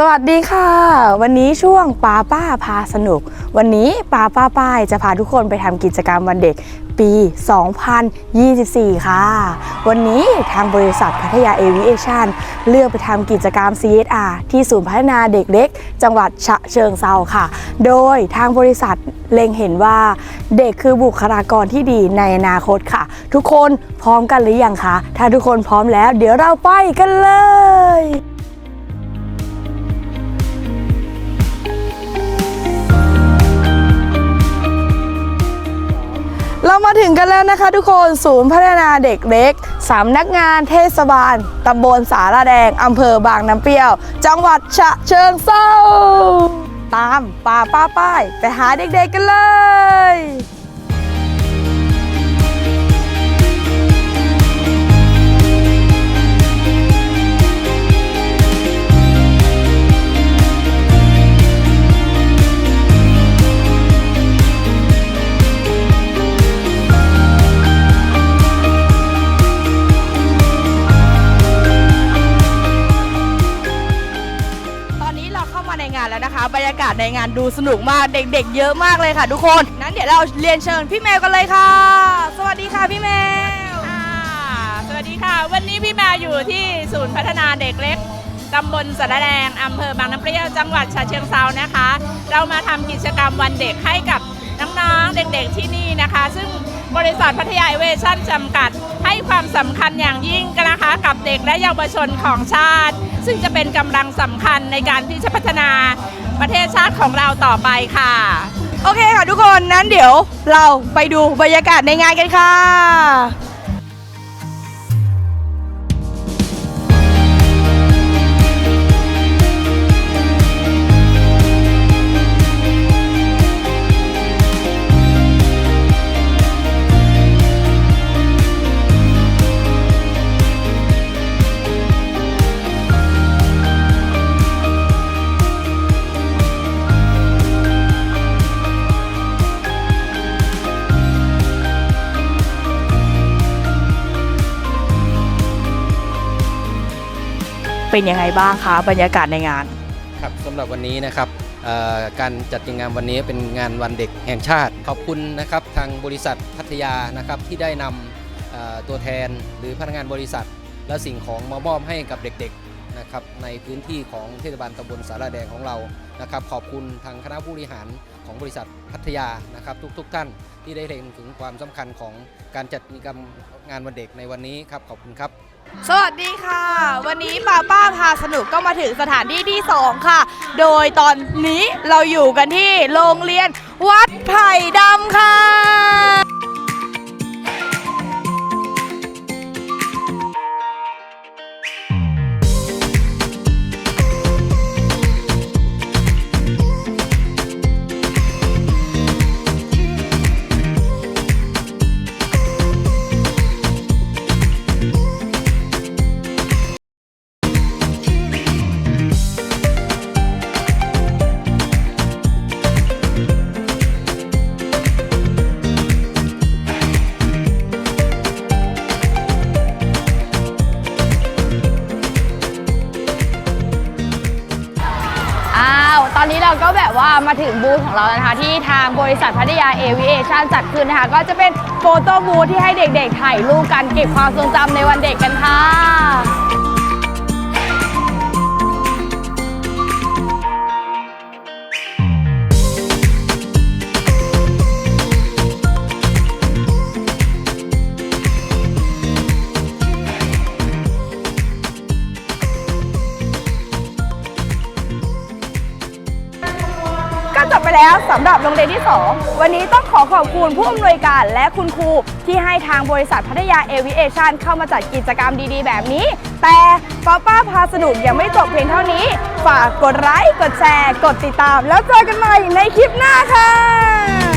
สวัสดีค่ะ วันนี้ช่วงป้าป้าพาสนุก วันนี้ป้าป้าป้ายจะพาทุกคนไปทำกิจกรรมวันเด็กปี 2024 ค่ะ วันนี้ทางบริษัทพัทยาเอวิเอชันเลือกไปทำกิจกรรม CSR ที่ศูนย์พัฒนาเด็กเล็ก จังหวัดฉะเชิงเซาค่ะ โดยทางบริษัทเล็งเห็นว่า เด็กคือบุคลากรที่ดีในอนาคตค่ะ ทุกคนพร้อมกันหรือยังคะ ถ้าทุกคนพร้อมแล้ว เดี๋ยวเราไปกันเลย มาถึงกันแล้วนะคะทุกคนศูนย์พัฒนาเด็กเล็กสำนักงานเทศบาลตำบลสาราแดงอำเภอบางน้ำเปรี้ยว จังหวัดฉะเชิงเซาตามป้าป้าป้าย ไปหาเด็กๆกันเลย บรรยากาศในงานดูสนุกมากเด็ก ๆ เยอะมากเลยค่ะทุกคน นั้นเดี๋ยวเราเรียนเชิญพี่แมวกันเลยค่ะ สวัสดีค่ะพี่แมวสวัสดีค่ะ วันนี้พี่แมาอยู่ที่ศูนย์พัฒนาเด็กเล็กตำบลสระแดงอำเภอบางน้ำเปรี้ยวจังหวัดฉะเชิงเซานะคะ เรามาทำกิจกรรมวันเด็กให้กับน้องๆเด็กๆที่นี่นะคะ ซึ่ง บริษัทพัทยาเอเวชั่นจำกัด ให้ความสำคัญอย่างยิ่งกันนะคะกับเด็กและเยาวชนของชาติ ซึ่งจะเป็นกำลังสำคัญในการที่จะพัฒนาประเทศชาติของเราต่อไปค่ะ โอเคค่ะทุกคนนั้นเดี๋ยวเราไปดูบรรยากาศในงานกันค่ะ เป็นยังไงบ้างคะบรรยากาศในงาน ครับสำหรับวันนี้นะครับการจัดงานวันนี้เป็นงานวันเด็กแห่งชาติ ขอบคุณนะครับทางบริษัทพัทยานะครับที่ได้นำตัวแทนหรือพนักงานบริษัท และสิ่งของมามอบให้กับเด็กๆ นะครับในพื้นที่ของเทศบาลตำบลสาราแดงของเรานะครับ ขอบคุณทางคณะผู้บริหารของบริษัทพัทยานะครับ ทุกๆท่านที่ได้เล็งถึงความสำคัญของการจัดกิจกรรมงานวันเด็กในวันนี้ครับขอบคุณครับ สวัสดีค่ะ วันนี้ป้าป้าพาสนุกก็มาถึงสถานที่ที่ 2 ค่ะ โดยตอนนี้เราอยู่กันที่โรงเรียนวัดไผ่ดำค่ะ ก็แบบว่ามาถึงบูธของเราแล้วนะคะ ที่ทางบริษัทพัทยาเอวิเอชันจัดขึ้นนะคะ ก็จะเป็นโฟโต้บูธที่ให้เด็กๆถ่ายรูปกันเก็บความทรงจำในวันเด็กกันค่ะ ก็จบไปแล้วสำหรับโรงเรียนที่ 2 วันนี้ต้องขอขอบคุณผู้อำนวยการและคุณครูที่ให้ทางบริษัทพัทยาเอวิเอชันเข้ามาจัดกิจกรรมดีๆ แบบนี้ แต่ป้าป้าพาสนุกยังไม่จบเพียงเท่านี้ ฝากกดไลค์กดแชร์ กดติดตาม แล้วเจอกันใหม่ในคลิปหน้าค่ะ